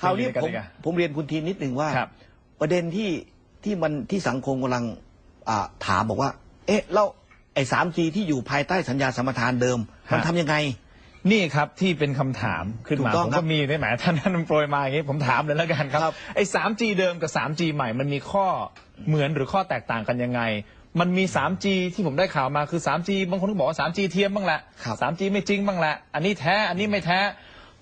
คราวนี้คุยกันผมดีกว่าผมเรียนคุณทีนนิดหนึ่งว่า ครับ ประเด็นที่ที่มันที่สังคมกำลังอ่าถามบอกว่า เอ๊ะแล้วไอ้สามจีที่อยู่ภายใต้สัญญาสัมปทานเดิมมันฮะทำยังไง นี่ครับที่เป็นคำถามขึ้นมาถูกต้องผมครัก็บมีได้ไหมท่านท่านโปรยมาอย่างนี้ผมถามเลยแล้วกันครับครับ ไอ้ 3G เดิมกับ 3G ใหม่มันมีข้อเหมือนหรือข้อแตกต่างกันยังไง มันมี 3G ที่ผมได้ข่าวมาคือ 3G บางคนก็บอกว่า 3G เทียมบ้างแหละ ครับ 3G ไม่จริงบ้างแหละ อันนี้แท้อันนี้ไม่แท้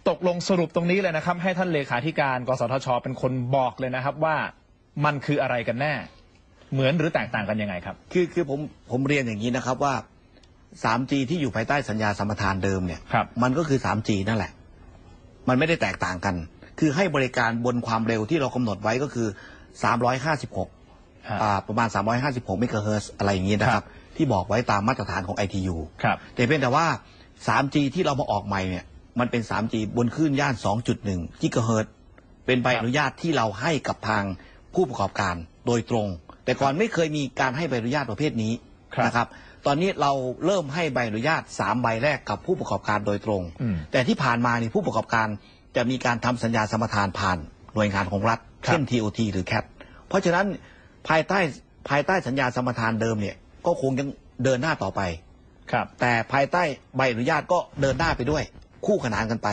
ตกลงสรุปตรงนี้เลยนะครับ ให้ท่านเลขาธิการกสทช เป็นคนบอกเลยนะครับว่ามันคืออะไรกันแน่ เหมือนหรือแตกต่างกันยังไงครับ คือคือผมผมเรียนอย่างนี้นะครับว่า 3G ที่อยู่ภายใต้สัญญาสัมปทานเดิมเนี่ย ครับ มันก็คือ 3G นั่นแหละ มันไม่ได้แตกต่างกัน คือให้บริการบนความเร็วที่เรากำหนดไว้ก็คือ 356ฮะอ่าประมาณ 356เมกะเฮิรตซ์อะไรอย่างนี้นะคครัรับบที่บอกไว้ตามมาตรฐานของ ITU ครับ แต่เพียงแต่ว่า 3G ที่เรามาออกใหม่เนี่ย มันเป็น 3G บนคลื่นย่าน 2.1กิกะเฮิรตซ์เป็นใบครับอนุญาตที่เราให้กับทางผู้ประกอบการโดยตรง แต่ก่อนไม่เคยมีการให้ใบอนุญาตประเภทนี้ครับนะครับ ตอนนี้เราเริ่มให้ใบอนุญาต 3 ใบแรกกับผู้ประกอบการโดยตรงอืมแต่ที่ผ่านมานี่ผู้ประกอบการจะมีการทำสัญญาสมรทานผ่านหน่วยงานของรัฐครับเช่น TOT หรือ CAT เพราะฉะนั้นภายใต้ภายใต้สัญญาสมรทานเดิมเนี่ยก็คงยังเดินหน้าต่อไปครับแต่ภายใต้ใบอนุญาตก็เดินหน้าไปด้วย คู่ขนานกันไป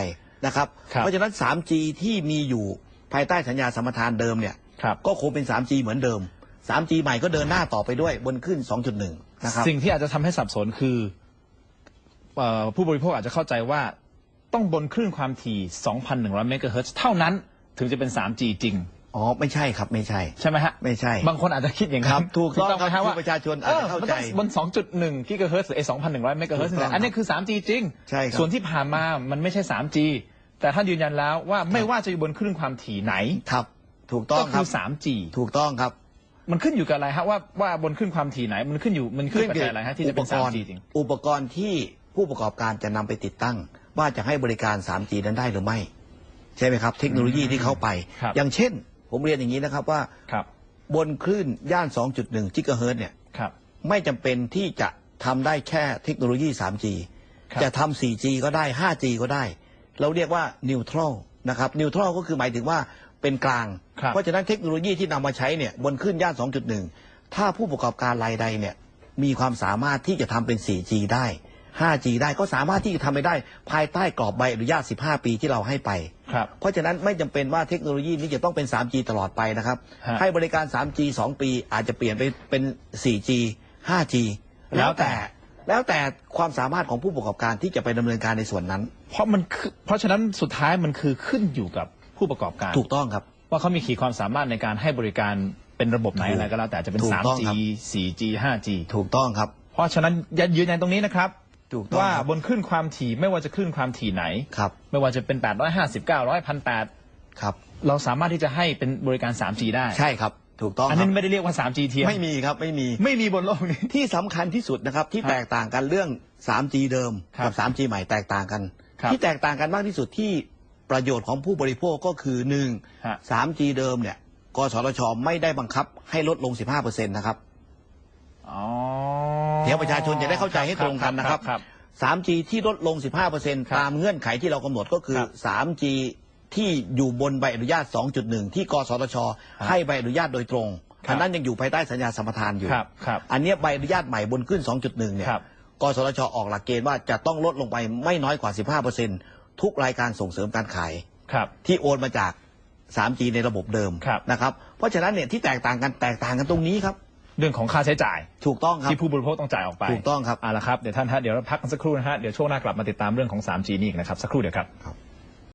นะครับ ครับเพราะฉะนั้น 3G ที่มีอยู่ภายใต้สัญญาสมรทานเดิมเนี่ยครับก็คงเป็น 3G เหมือนเดิม 3G ใหม่ก็เดินหน้าต่อไปด้วยบนขึ้น 2.1 นะครับ สิ่งที่อาจจะทำให้สับสนคือเอ่อผู้บริโภคอาจจะเข้าใจว่าต้องบนคลื่นความถี่ 2,100 เมกะเฮิรตซ์เท่านั้นถึงจะเป็น 3G จริง อ๋อไม่ใช่ครับไม่ใช่ ใช่ไหมฮะ ไม่ใช่ บางคนอาจจะคิดอย่างคนั้รันบถูกต้องไหมครัฮะบว่าที่ประชาชนอาจจะเข้าใจออมันต้องบน 2.1กิกะเฮิรตซ์หรือไอ้2,100เมกะเฮิรตซ์ถูกต้องอันนี้คือ 3G จริง ใช่ครับส่วนที่ผ่านมามันไม่ใช่ 3G แต่ท่านยืนยันแล้วว่าไม่ว่าจะอยู่บนคลื่นความถี่ไหนครับถูกต้อก็งคคืรับอ 3G ถูกต้องครับ มันขึ้นอยู่กับอะไรฮะว่าว่าบนคลื่นความถี่ไหน มันขึ้นอยู่มันขึ้นกับปัจจัยอะไรฮะที่จะเป็นอุปกรณ์ 3G จริงอุปกรณ์ที่ผู้ประกอบการจะนำไปติดตั้ง ว่าจะให้บริการ 3G นั้นได้หรือไม่ ใช่ไหมครับ เทคโนโลยีที่เข้าไปครับอย่างเช่น ผมเรียนอย่างนี้นะครับว่าครับ บนคลื่นย่าน 2.1กิกะเฮิรตซ์เนี่ยครับ ไม่จำเป็นที่จะทำได้แค่เทคโนโลยี 3G ครับ จะทำ 4G ก็ได้ 5G ก็ได้ เราเรียกว่า neutral นะครับ neutral ก็คือหมายถึงว่าเป็นกลาง ครับ เพราะฉะนั้นเทคโนโลยีที่นำมาใช้เนี่ยบนขึ้นย่าน 2.1 ถ้าผู้ประกอบการรายใดเนี่ยมีความสามารถที่จะทำเป็น 4G ได้ 5G ได้ก็สามารถที่จะทำไปได้ ภายใต้กรอบใบอนุญาต 15 ปีที่เราให้ไป ครับ เพราะฉะนั้นไม่จำเป็นว่าเทคโนโลยีนี้จะต้องเป็น 3G ตลอดไปนะครับ ฮะให้บริการ 3G 2 ปี อาจจะเปลี่ยนไปเป็น 4G 5G แล้แล้ววแต่แต่ แล้วแต่ความสามารถของผู้ประกอบการที่จะไปดำเนินการในส่วนนั้น เพราะมันคือเพราะฉะนั้นสุดท้ายมันคือขึ้นอยู่กับผู้ประกอบการ ถูกต้องครับ ว่าเขามีขีดความสามารถในการให้บริการเป็นระบบไหนถูกอะไรก็แล้วแต่จะเป็น ถูกต้อง 3G ครับ 4G 5G ถูกต้องครับ เพราะฉะนั้นยืนยันตรงนี้นะครับ ถูกต้องว่าครับบนคลื่นความถี่ไม่ว่าจะคลื่นความถี่ไหน ครับ ไม่ว่าจะเป็น 850 900 1,800ครับ เราสามารถที่จะให้เป็นบริการ 3G ได้ใช่ครับ ถูกต้องอันคนี้รับไม่ได้เรียกว่า 3G เทียมไม่มีครับไม่มีไม่มีบนโลกนี้ที่สำคัญที่สุดนะครับที่ครับแตกต่างกันเรื่อง 3G เดิมครับกับ 3G ใหม่แตกต่างกันครับที่แตกต่างกันมากที่สุดที่ประโยชน์ของผู้บริโภคก็คือหนึ่งฮะ 3G เดิมเนี่ยกสทชไม่ได้บังคับให้ลดลง 15%นะครับ อ๋อ เดี๋ยวประชาชนจะได้เข้าใจให้ตรงกันนะครับครับ 3G ที่ลดลงครับ15%ตามเงื่อนไขที่เรากำหนดก็คือครับ 3G ที่อยู่บนใบอนุญาต 2.1 ที่กสทชครับให้ใบอนุญาตโดยตรงครับอันนั้นยังอยู่ภายใต้สัญญาสัมปทานอยู่ครับครับอันเนี้ยใบอนุญาตใหม่บนขึ้น 2.1 เนี่ยครับกสทช ออกหลักเกณฑ์ว่าจะต้องลดลงไปไม่น้อยกว่า 15%ทุกรายการส่งเสริมการขายครับที่โอนมาจาก 3G ในระบบเดิมครับนะครับ เพราะฉะนั้นเนี่ยที่แตกต่างกันแตกต่างกันตรงนี้ครับ เรื่องของค่าใช้จ่าย ถูกต้องครับ ที่ผู้บริโภคต้องจ่ายออกไปถูกต้องครับ เอาละครับ เดี๋ยวท่านฮะเดี๋ยวเราพักกันสักครู่นะฮะ เดี๋ยวช่วงหน้ากลับมาติดตามเรื่องของ 3G นี่อีกนะครับ สักครู่เดียวครับครับ